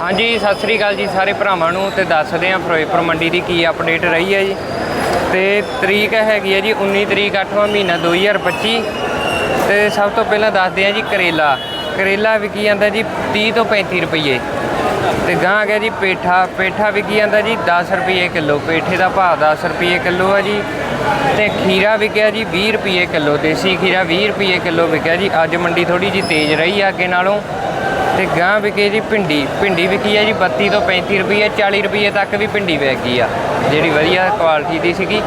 ਹਾਂਜੀ, ਸਤਿ ਸ੍ਰੀ ਅਕਾਲ ਜੀ ਸਾਰੇ ਭਰਾਵਾਂ ਨੂੰ ਤੇ ਦੱਸਦੇ ਹਾਂ ਫਿਰੋਜ਼ਪੁਰ ਮੰਡੀ ਦੀ ਕੀ ਅਪਡੇਟ ਰਹੀ ਹੈ ਜੀ। ਤੇ ਤਰੀਕ ਹੈਗੀ ਹੈ ਜੀ 19 ਤਰੀਕ 8ਵਾਂ ਮਹੀਨਾ 2025 ਤੇ ਸਭ ਤੋਂ ਪਹਿਲਾਂ ਦੱਸਦੇ ਹਾਂ ਜੀ ਕਰੇਲਾ। ਕਰੇਲਾ ਵਿਕੀ ਜਾਂਦਾ ਜੀ 30 ਤੋਂ 35 ਰੁਪਏ ਤੇ ਗਾਂ ਆ ਗਿਆ ਜੀ ਪੇਠਾ। ਪੇਠਾ ਵਿਕੀ ਜਾਂਦਾ ਜੀ 10 ਰੁਪਏ ਕਿਲੋ। ਪੇਠੇ ਦਾ ਭਾਅ 10 ਰੁਪਏ ਕਿਲੋ ਆ ਜੀ। ਤੇ ਖੀਰਾ ਵਿਕਿਆ ਜੀ 20 ਰੁਪਏ ਕਿਲੋ। ਦੇਸੀ ਖੀਰਾ 20 ਰੁਪਏ ਕਿਲੋ ਵਿਕਿਆ ਜੀ। ਅੱਜ ਮੰਡੀ ਥੋੜੀ ਜੀ ਤੇਜ਼ ਰਹੀ ਆ ਅੱਗੇ ਨਾਲੋਂ। ਤੇ ਗਾਂ ਵਿਕੇ ਜੀ ਭਿੰਡੀ ਭਿੰਡੀ ਵਿਕੀ ਹੈ ਜੀ 32 ਤੋਂ 35 ਰੁਪਏ 40 ਰੁਪਏ ਤੱਕ ਵੀ ਭਿੰਡੀ ਵਿਕੀ ਆ। ਜਿਹੜੀ ਵਧੀਆ ਕੁਆਲਿਟੀ ਦੀ ਸੀਗੀ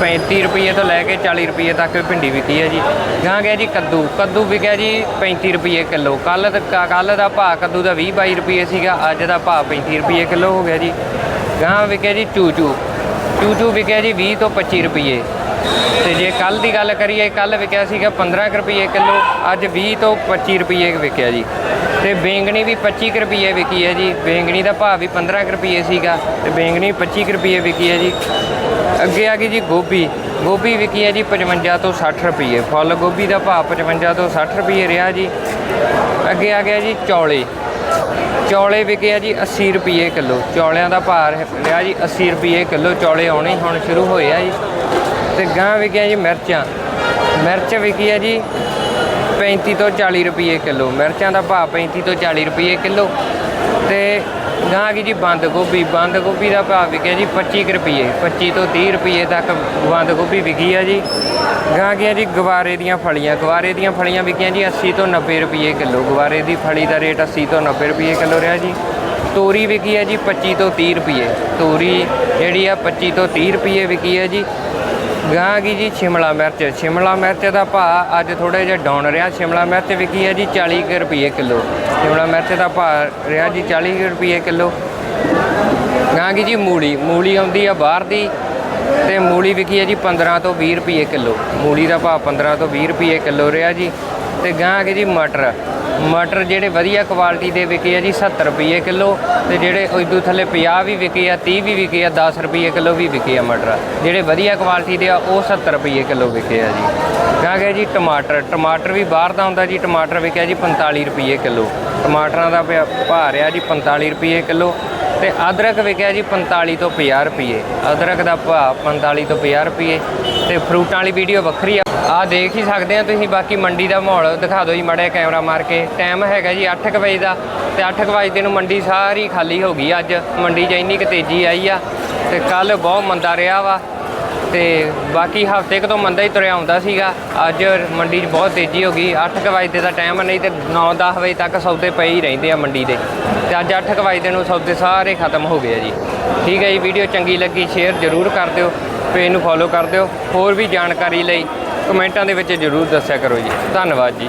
35 ਰੁਪਏ ਤੋਂ ਲੈ ਕੇ 40 ਰੁਪਏ ਤੱਕ ਭਿੰਡੀ ਵਿਕੀ ਹੈ ਜੀ। ਗਾਂ ਗਿਆ ਜੀ ਕੱਦੂ ਕੱਦੂ ਵਿਕਿਆ ਜੀ 35 ਰੁਪਏ ਕਿਲੋ। ਕੱਲ ਕੱਲ ਦਾ ਭਾਅ ਕੱਦੂ ਦਾ 20 22 ਰੁਪਏ ਸੀਗਾ, ਅੱਜ ਦਾ ਭਾਅ 35 ਰੁਪਏ ਕਿਲੋ ਹੋ ਗਿਆ ਜੀ। ਗਾਂ ਵਿਕਿਆ ਜੀ ਚੂਚੂ ਚੂਚੂ ਵਿਕਿਆ ਜੀ 20 ਤੋਂ 25 ਰੁਪਏ ਤੇ ਜੇ ਕੱਲ ਦੀ ਗੱਲ ਕਰੀਏ ਕੱਲ ਵਿਕਿਆ ਸੀਗਾ 15 ਕੁ ਰੁਪਏ ਕਿਲੋ, ਅੱਜ 20 ਤੋਂ 25 ਰੁਪਏ ਵਿਕਿਆ ਜੀ। ਤੇ ਬੈਂਗਣੀ ਵੀ 25 ਕੁ ਰੁਪਏ ਵਿਕੀ ਹੈ ਜੀ। ਬੈਂਗਣੀ ਦਾ ਭਾਅ ਵੀ 15 ਕੁ ਰੁਪਏ ਸੀਗਾ ਤੇ ਬੈਂਗਣੀ 25 ਕੁ ਰੁਪਏ ਵਿਕੀ ਹੈ ਜੀ। ਅੱਗੇ ਆ ਗਈ ਜੀ ਗੋਭੀ। ਗੋਭੀ ਵਿਕੀ ਹੈ ਜੀ 55 ਤੋਂ 60 ਰੁਪਏ ਫੁੱਲ ਗੋਭੀ ਦਾ ਭਾਅ 55 ਤੋਂ 60 ਰੁਪਏ ਰਿਹਾ ਜੀ। ਅੱਗੇ ਆ ਗਿਆ ਜੀ ਚੌਲੇ। ਚੌਲੇ ਵਿਕੇ ਆ ਜੀ 80 ਰੁਪਏ ਕਿਲੋ। ਚੌਲਿਆਂ ਦਾ ਭਾਅ ਰਿਹਾ ਜੀ 80 ਰੁਪਏ ਕਿਲੋ। ਚੌਲੇ ਆਉਣੇ ਹੀ ਹੁਣ ਸ਼ੁਰੂ ਹੋਏ ਆ ਜੀ। ਤੇ ਗਾਂ ਵਿਕਿਆ ਜੀ ਮਿਰਚਾਂ। ਮਿਰਚ ਵਿਕੀ ਹੈ ਜੀ 35 ਤੋਂ 40 ਰੁਪਏ ਕਿਲੋ, ਮਿਰਚਾਂ ਦਾ ਭਾਅ 35 ਤੋਂ 40 ਰੁਪਏ ਕਿਲੋ। ਤੇ ਗਾਂ ਆ ਜੀ ਬੰਦ ਗੋਭੀ ਬੰਦ ਗੋਭੀ ਦਾ ਭਾਅ ਵਿਕਿਆ ਜੀ 25 ਕੁ ਰੁਪਏ 25 ਤੋਂ 30 ਰੁਪਏ ਤੱਕ ਬੰਦ ਗੋਭੀ ਵਿਕੀ ਆ ਜੀ। ਗਾਂ ਗਿਆ ਜੀ ਗਵਾਰੇ ਦੀਆਂ ਫਲੀਆਂ, ਗਵਾਰੇ ਦੀਆਂ ਫਲੀਆਂ ਵਿਕੀਆਂ ਜੀ 80 ਤੋਂ 90 ਰੁਪਏ ਕਿਲੋ, ਗਵਾਰੇ ਦੀ ਫਲੀ ਦਾ ਰੇਟ 80 ਤੋਂ 90 ਰੁਪਏ ਕਿਲੋ ਰਿਹਾ ਜੀ। ਤੋਰੀ ਵਿਕੀ ਹੈ ਜੀ 25 ਤੋਂ 30 ਰੁਪਏ, ਤੋਰੀ ਜਿਹੜੀ ਆ 25 ਤੋਂ 30 ਰੁਪਏ ਵਿਕੀ ਹੈ ਜੀ। ਗਾਂ ਗਈ ਜੀ, ਸ਼ਿਮਲਾ ਮਿਰਚ। ਸ਼ਿਮਲਾ ਮਿਰਚ ਦਾ ਭਾਅ ਅੱਜ ਥੋੜਾ ਜਿਹਾ ਡਾਊਨ ਰਿਹਾ। ਸ਼ਿਮਲਾ ਮਿਰਚ ਵਿਕੀ ਹੈ ਜੀ 40 ਕੁ ਰੁਪਏ ਕਿਲੋ। ਸ਼ਿਮਲਾ ਮਿਰਚ ਦਾ ਭਾਅ ਰਿਹਾ ਜੀ 40 ਕੁ ਰੁਪਏ ਕਿਲੋ। ਗਾਂ ਗਈ ਜੀ, ਮੂਲੀ। ਮੂਲੀ ਆਉਂਦੀ ਆ ਬਾਹਰ ਦੀ ਤੇ ਮੂਲੀ ਵਿਕੀ ਹੈ ਜੀ 15 ਤੋਂ 20 ਰੁਪਏ ਕਿਲੋ। ਮੂਲੀ ਦਾ ਭਾਅ 15 ਤੋਂ 20 ਰੁਪਏ ਕਿਲੋ ਰਿਹਾ ਜੀ। ਤੇ ਗਾਂ ਆ ਜੀ, ਮਟਰ। ਮਟਰ ਜਿਹੜੇ ਵਧੀਆ ਕੁਆਲਿਟੀ ਦੇ ਵਿਕੇ ਆ ਜੀ 70 ਰੁਪਏ ਕਿਲੋ ਤੇ ਜਿਹੜੇ ਉਦੋਂ ਥੱਲੇ 50 ਵੀ ਵਿਕੇ ਆ 30 ਵੀ ਵਿਕੇ ਆ 10 ਰੁਪਏ ਕਿਲੋ ਵੀ ਵਿਕੇ ਆ ਮਟਰ ਜਿਹੜੇ ਵਧੀਆ ਕੁਆਲਿਟੀ ਦੇ ਆ, ਉਹ 70 ਰੁਪਏ ਕਿਲੋ ਵਿਕੇ ਆ ਜੀ। ਕਹਾਂ ਗਿਆ ਜੀ, ਟਮਾਟਰ ਟਮਾਟਰ ਵੀ ਬਾਹਰ ਦਾ ਹੁੰਦਾ ਜੀ, ਟਮਾਟਰ ਵਿਕਿਆ ਜੀ 45 ਰੁਪਏ ਕਿਲੋ। ਟਮਾਟਰਾਂ ਦਾ ਪਿਆ- ਭਾਅ ਰਿਹਾ ਜੀ 45 ਰੁਪਏ ਕਿਲੋ ਤੇ ਅਦਰਕ ਵਿਕਿਆ ਜੀ 45 ਤੋਂ 50 ਰੁਪਏ ਅਦਰਕ ਦਾ ਭਾਅ 45 ਤੋਂ 50 ਰੁਪਏ ਤੇ ਫਰੂਟਾਂ ਵਾਲੀ ਵੀਡੀਓ ਵੱਖਰੀ ਆ। ਆ ਦੇਖ ਹੀ ਸਕਦੇ ਆ ਤੁਸੀਂ, ਬਾਕੀ ਮੰਡੀ ਦਾ ਮਾਹੌਲ ਦਿਖਾ ਦਿਓ ਜੀ ਮੜਿਆ ਕੈਮਰਾ ਮਾਰ ਕੇ। ਟਾਈਮ ਹੈਗਾ ਜੀ 8:00 ਵਜੇ ਦਾ ਤੇ 8:00 ਵਜੇ ਨੂੰ ਮੰਡੀ ਸਾਰੀ ਖਾਲੀ ਹੋ ਗਈ ਅੱਜ। ਮੰਡੀ 'ਚ ਇੰਨੀ ਕੁ ਤੇਜ਼ੀ ਆਈ ਆ ਤੇ ਕੱਲ ਬਹੁਤ ਮੰਦਾ ਰਿਹਾ ਵਾ। ਤੇ ਬਾਕੀ ਹਫ਼ਤੇ ਕੁ ਤੋਂ ਮੰਦਾ ਹੀ ਤੁਰਿਆ ਆਉਂਦਾ ਸੀਗਾ। ਅੱਜ ਮੰਡੀ 'ਚ ਬਹੁਤ ਤੇਜ਼ੀ ਹੋ ਗਈ। 8:00 ਵਜੇ ਦਾ ਟਾਈਮ ਨਹੀਂ ਤੇ 9-10 ਵਜੇ ਤੱਕ ਸੌਦੇ ਪਏ ਹੀ ਰਹਿੰਦੇ ਆ ਮੰਡੀ ਦੇ। ਤੇ ਅੱਜ 8:00 ਵਜੇ ਨੂੰ ਸੌਦੇ ਸਾਰੇ ਖਤਮ ਹੋ ਗਏ ਆ ਜੀ। ਠੀਕ ਹੈ ਜੀ ਵੀਡੀਓ ਚੰਗੀ ਲੱਗੀ ਸ਼ੇਅਰ ਜ਼ਰੂਰ ਕਰ ਦਿਓ ਪੇਜ ਨੂੰ ਫੋਲੋ ਕਰ ਦਿਓ। ਹੋਰ ਵੀ ਜਾਣਕਾਰੀ ਲਈ ਕਮੈਂਟਾਂ ਦੇ ਵਿੱਚ ਜ਼ਰੂਰ ਦੱਸਿਆ ਕਰੋ ਜੀ। ਧੰਨਵਾਦ ਜੀ।